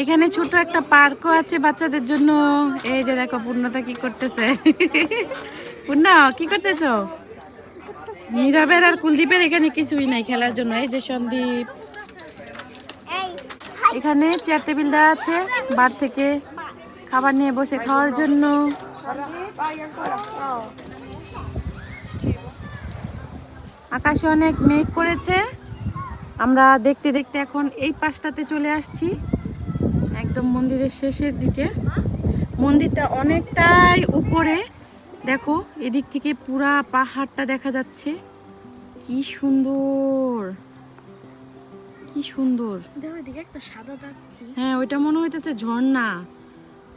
এখানে ছোট একটা পার্কও আছে বাচ্চাদের জন্য। এই যে দেখো, পূর্ণতা কি করতেছে? পূর্ণ, কি করতেছো? নীরবের আর কুলদীপের এখানে কিছুই নাই খেলার জন্য। এই যে সন্দীপ। এখানে চেয়ার টেবিল দেওয়া আছে বার থেকে। খাবার নিয়ে বসে খাওয়ার জন্য। আকাশে অনেক মেঘ করেছে। আমরা দেখতে দেখতে এখন এই পাশটাতে চলে আসছি একদম মন্দিরের শেষের দিকে। মন্দিরটা অনেকটাই উপরে। দেখো এদিক থেকে পুরা পাহাড়টা দেখা যাচ্ছে। কি সুন্দর! কি সুন্দর! একটা সাদা হ্যাঁ ওইটা মনে হইতেছে ঝর্ণা।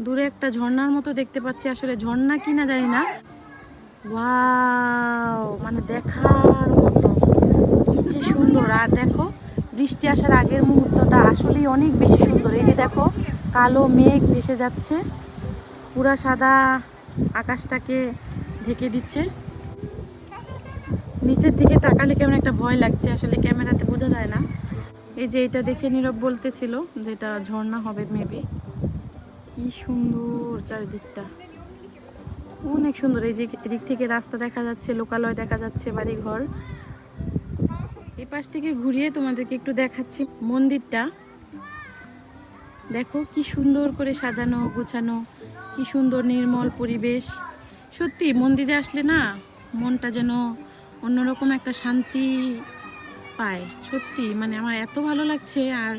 দূরে একটা ঝর্ণার মতো দেখতে পাচ্ছি আসলে। ঝর্ণা কিনা জানি না। ওয়াও! মানে দেখার যে সুন্দর। আর দেখো, বৃষ্টি আসার আগের মুহূর্তটা আসলেই অনেক বেশি সুন্দর। এই যে দেখো, কালো মেঘ ভেসে যাচ্ছে। পুরা সাদা আকাশটাকে ঢেকে দিচ্ছে। নিচের দিকে তাকালে কেমন একটা ভয় লাগছে, আসলে ক্যামেরাতে বোঝা যায় না। এই যে এটা দেখে নীরব বলতেছিল যে এটা ঝর্ণা হবে মেবি কি সুন্দর চারিদিকটা। অনেক সুন্দর। এই যে এদিক থেকে রাস্তা দেখা যাচ্ছে, লোকালয় দেখা যাচ্ছে বাড়ি ঘর এই পাশ থেকে ঘুরিয়ে তোমাদেরকে একটু দেখাচ্ছি মন্দিরটা। দেখো কি সুন্দর করে সাজানো, গোছানো, কি সুন্দর নির্মল পরিবেশ। সত্যি, মন্দিরে আসলে না মনটা যেন অন্যরকম একটা শান্তি পায়। সত্যি মানে আমার এত ভালো লাগছে আর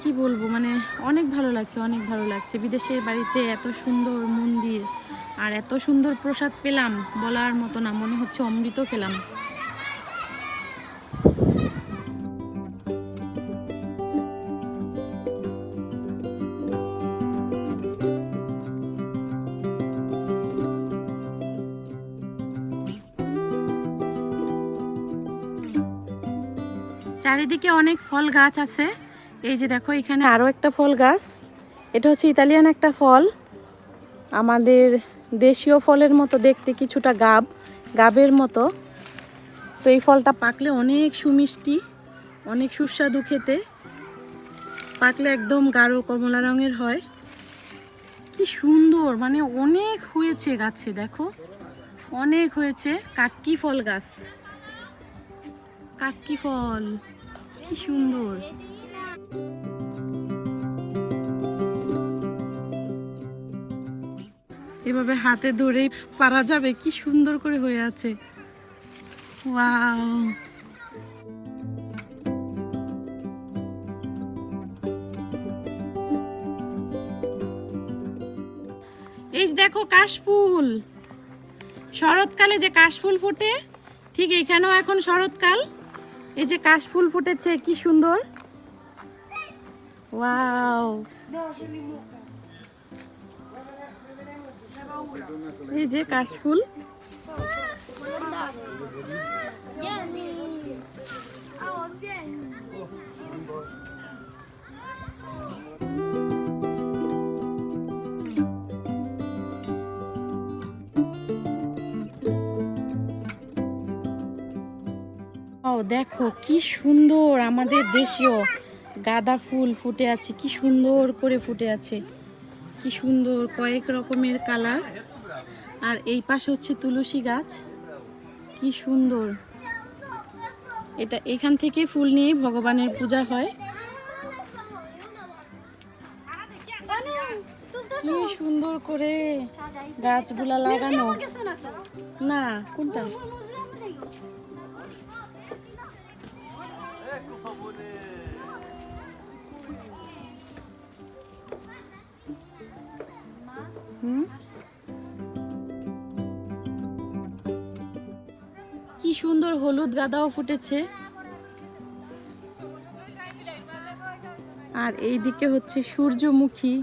কি বলব মানে অনেক ভালো লাগছে, অনেক ভালো লাগছে। বিদেশের বাড়িতে এত সুন্দর মন্দির আর এত সুন্দর প্রসাদ পেলাম বলার মতো না, মনে হচ্ছে অমৃত খেলাম। চারিদিকে অনেক ফল গাছ আছে। এই যে দেখো, এখানে আরও একটা ফল গাছ। এটা হচ্ছে ইতালিয়ান একটা ফল। আমাদের দেশীয় ফলের মতো দেখতে কিছুটা গাব, গাবের মতো। তো এই ফলটা পাকলে অনেক সুমিষ্টি, অনেক সুস্বাদু খেতে। পাকলে একদম গাঢ় কমলা রঙের হয়। কি সুন্দর মানে অনেক হয়েছে গাছে, দেখো। অনেক হয়েছে কাক্কি ফল গাছ। কাক্কি ফল। কি সুন্দর। এভাবে হাতে ধরেই পারা যাবে, কি সুন্দর করে হয়ে আছে। এই দেখো কাশফুল। শরৎকালে যে কাশফুল ফোটে, ঠিক এইখানেও এখন শরৎকাল। এই যে কাশফুল ফুটেছে কি সুন্দর। ওয়াও। এই যে কাশফুল Vieni. দেখো কি সুন্দর আমাদের দেশীয় গাঁদা ফুল ফুটে আছে, কি সুন্দর করে ফুটে আছে, কি সুন্দর কয়েক রকমের কালার। আর এই পাশে হচ্ছে তুলসী গাছ, কি সুন্দর। এটা এখান থেকে ফুল নিয়ে ভগবানের পূজা হয়। কি সুন্দর করে গাছগুলা লাগানো। না, কোনটা? হুম কি সুন্দর হলুদ গাদাও ফুটেছে। আর এই দিকে হচ্ছে সূর্যমুখী।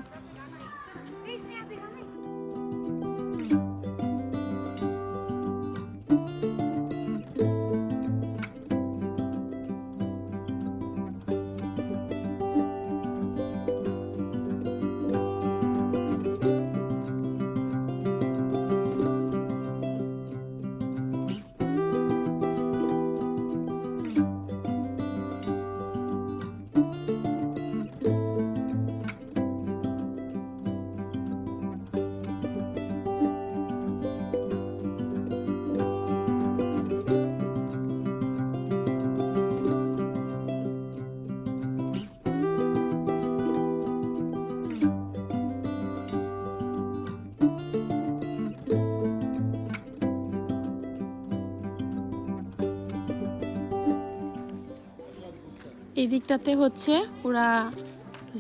এই দিকটাতে হচ্ছে ওরা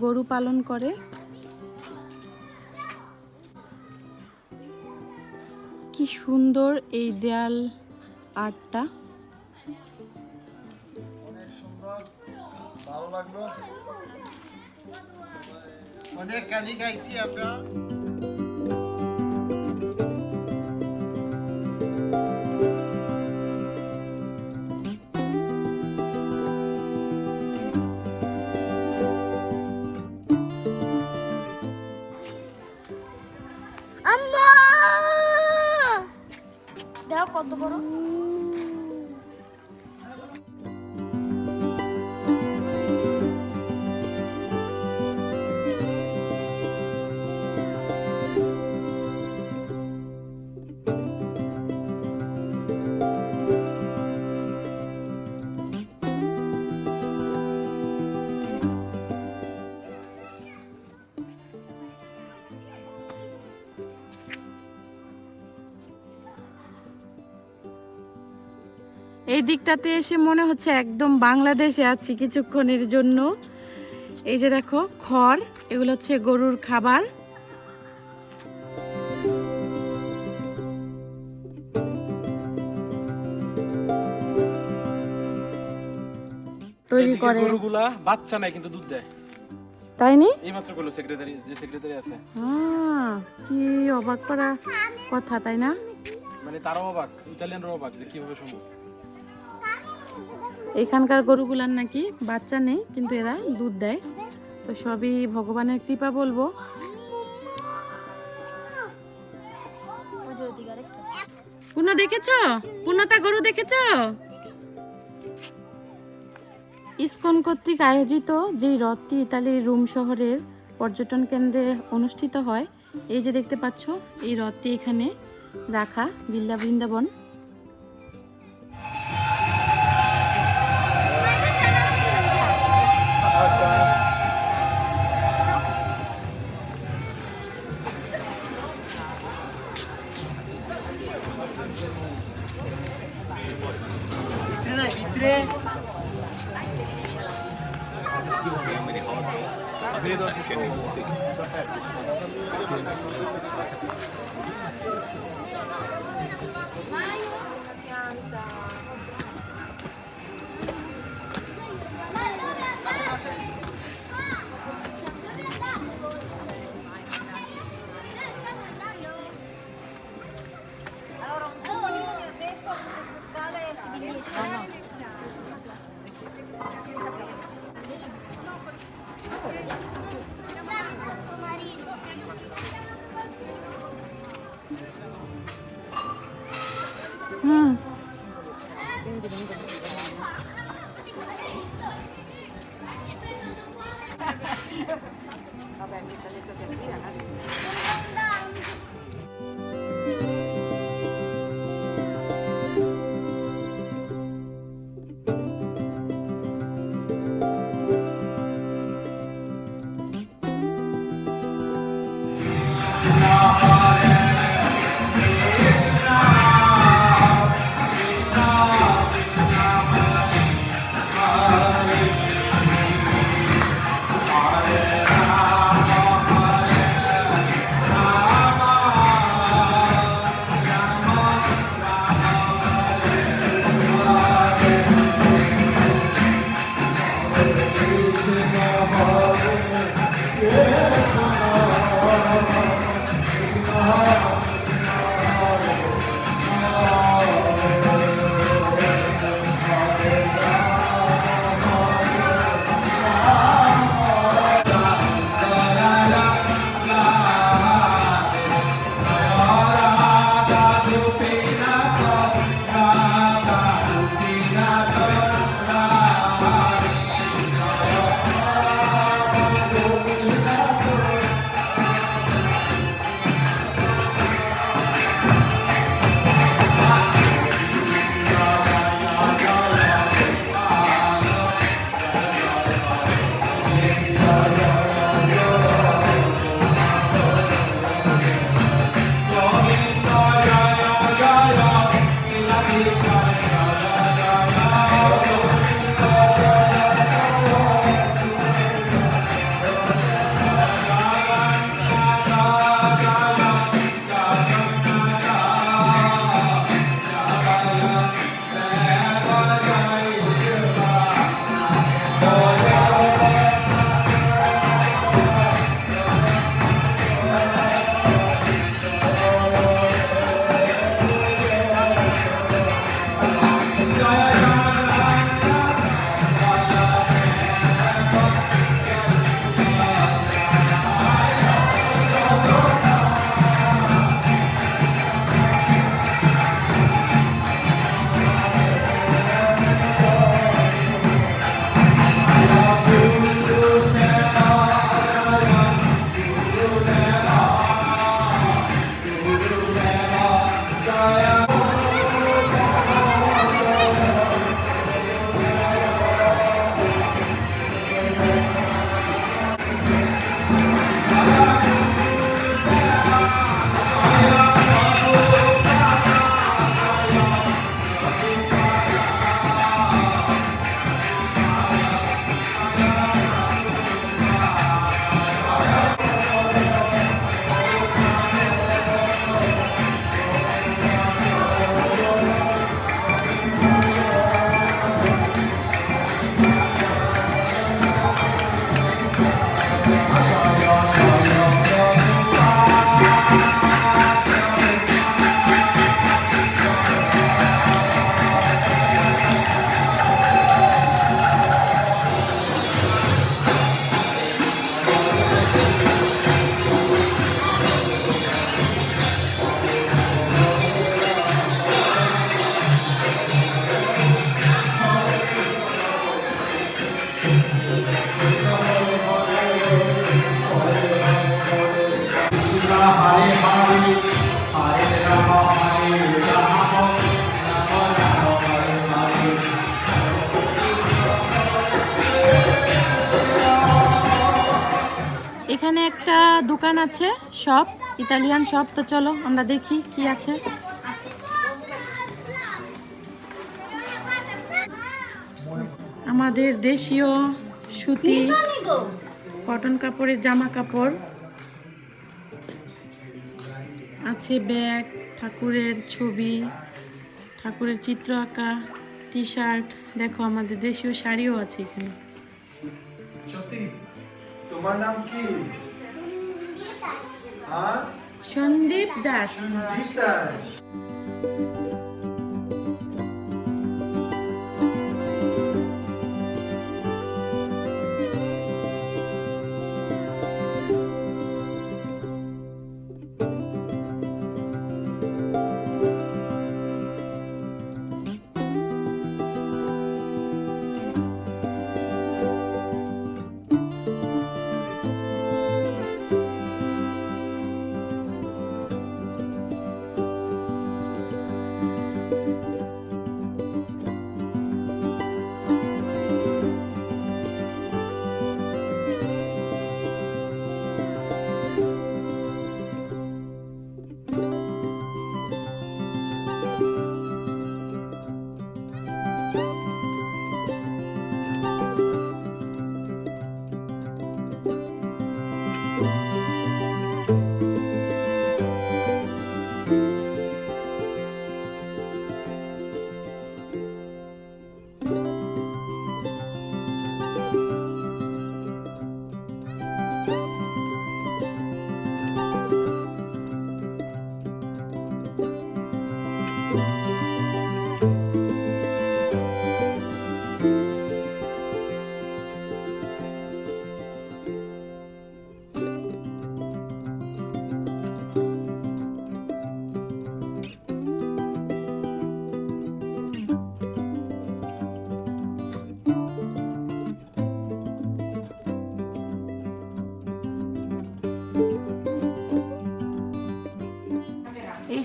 গরু পালন করে। কি সুন্দর এই দেয়াল আর্টটা অনেক কানি খাইছি আমরা। আম্মা! দেখো কত বড়। দিকটাতে এসে মনে হচ্ছে একদম বাংলাদেশে আছি কিছুক্ষণের জন্য। এই যে দেখো খড় এগুলো হচ্ছে গরুর খাবার। তৈরি করে। গরুগুলা বাচ্চা নাই কিন্তু দুধ দেয়। তাই নি? এই মাত্র সেক্রেটারি যে সেক্রেটারি আছে। আহ, কি অবাক করা কথা তাই না? মানে তারাও অবাক ইতালিয়ানরাও অবাক যে কীভাবে সম্ভব। এখানকার গরুগুলার নাকি বাচ্চা নেই, কিন্তু এরা দুধ দেয়। তো সবই ভগবানের কৃপা বলব। পুনো দেখেছ? পূর্ণতা গরু দেখেছ? ইসকন কর্তৃক আয়োজিত যেই রথটি ইতালির রোম শহরের পর্যটন কেন্দ্রে অনুষ্ঠিত হয়, এই যে দেখতে পাচ্ছ, এই রথটি এখানে রাখা বিল্লা বৃন্দাবন। Маю. এখানে একটা দোকান আছে শপ ইতালিয়ান শপ তো চলো, আমরা দেখি কি আছে। আমাদের দেশীয় সুতি কটন কাপড়ের জামা কাপড়। আছে ব্যাগ, ঠাকুরের ছবি, ঠাকুরের চিত্র আঁকা টি শার্ট দেখো, আমাদের দেশীয় শাড়িও আছে এখানে। তোমার নাম কি? হ্যাঁ? সন্দীপ দাস। সন্দীপ এই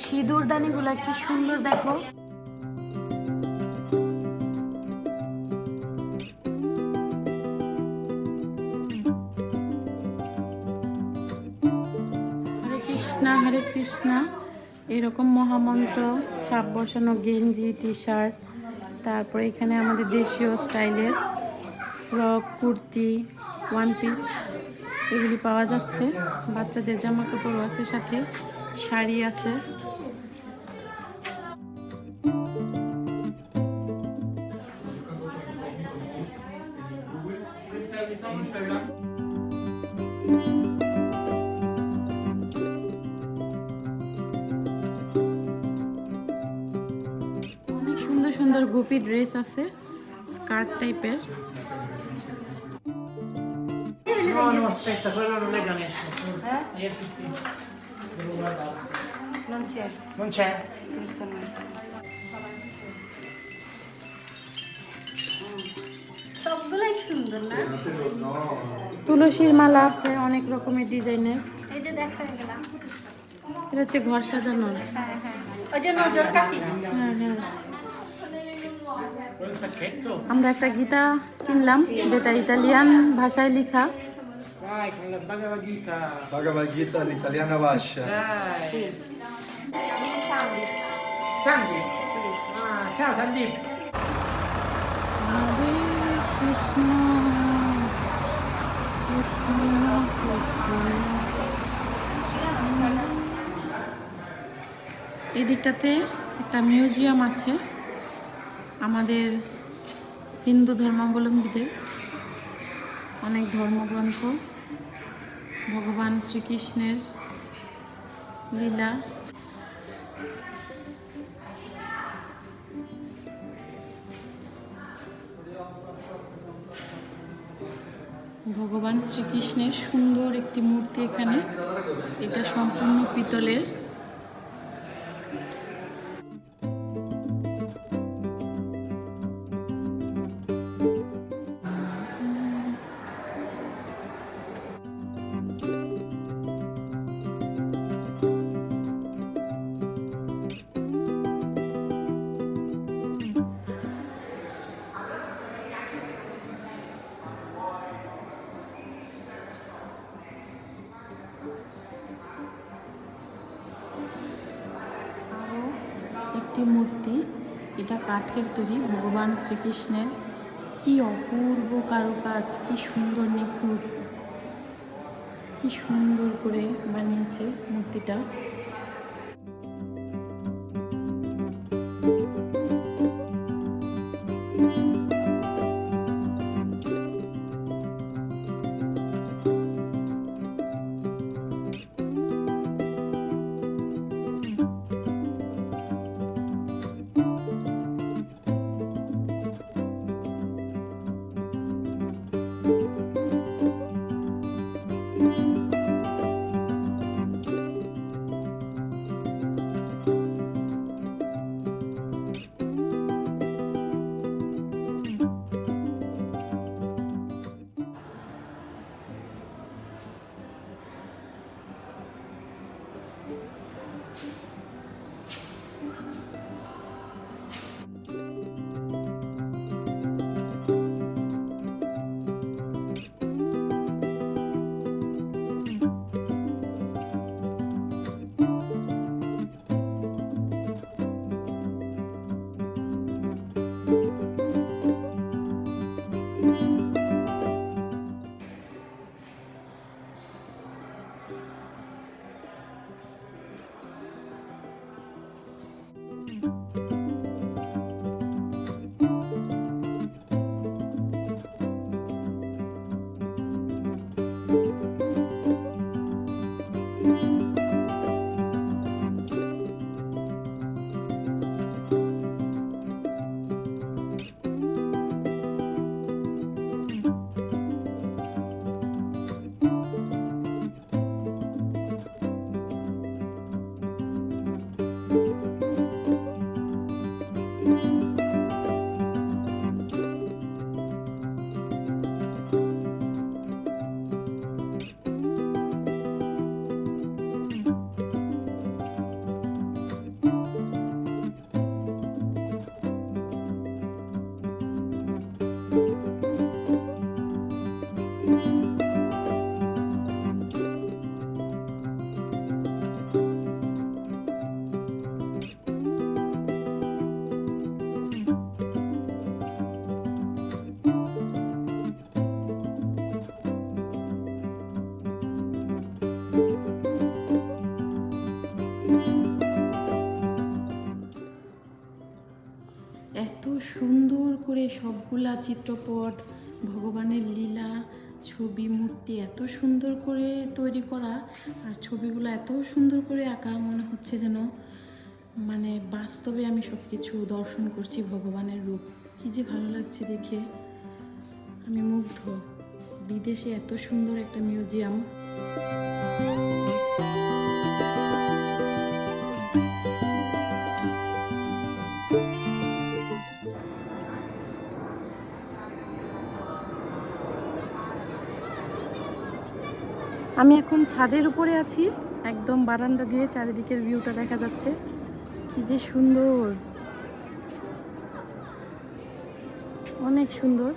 সিঁদুর দানিগুলা কি সুন্দর দেখো। কৃষ্ণা, হরে কৃষ্ণা। এরকম মহামন্ত্র, ছাপ বসানো গেঞ্জি টি শার্ট তারপরে এখানে আমাদের দেশীয় স্টাইলের ফ্রক, কুর্তি ওয়ান পিস এগুলি পাওয়া যাচ্ছে। বাচ্চাদের জামা কাপড়ও আছে সাথে, শাড়ি আছে। Scritto no. সবগুলাই সুন্দর না? তুলসীর মালা আছে অনেক রকমের ডিজাইনের। এই যে দেখা গেলাম এটা হচ্ছে ঘর সাজানোর। হ্যাঁ হ্যাঁ। ওই যে নজর কাটি। আমরা একটা গীতা কিনলাম যেটা ইতালিয়ান ভাষায় লেখা Vai, con la Bhagavad Gita. Bhagavad Gita l'italiana vascia. Dai. Sandy. Ah, ciao Sandeep. হরে কৃষ্ণ কৃষ্ণ কৃষ্ণ এই দিকটাতে একটা মিউজিয়াম আছে আমাদের হিন্দু ধর্মাবলম্বীদের অনেক ধর্মগ্রন্থ, ভগবান শ্রীকৃষ্ণের লীলা। ভগবান শ্রীকৃষ্ণের সুন্দর একটি মূর্তি এখানে। এটা সম্পূর্ণ পিতলের। একটি মূর্তি, এটা কাঠের তৈরি, ভগবান শ্রীকৃষ্ণের। কি অপূর্ব কারুকাজ, কি সুন্দর নিখুঁত। কি সুন্দর করে বানিয়েছে মূর্তিটা। এত সবগুলা চিত্রপট, ভগবানের লীলা, ছবি, মূর্তি এত সুন্দর করে তৈরি করা আর ছবিগুলো এত সুন্দর করে আঁকা, মনে হচ্ছে যেন মানে বাস্তবে আমি সব কিছু দর্শন করছি ভগবানের রূপ। কি যে ভালো লাগছে দেখে। আমি মুগ্ধ। বিদেশে এত সুন্দর একটা মিউজিয়াম। আমি এখন ছাদের উপরে আছি। একদম বারান্দা দিয়ে চারিদিকের ভিউটা দেখা যাচ্ছে। কি যে সুন্দর। অনেক সুন্দর।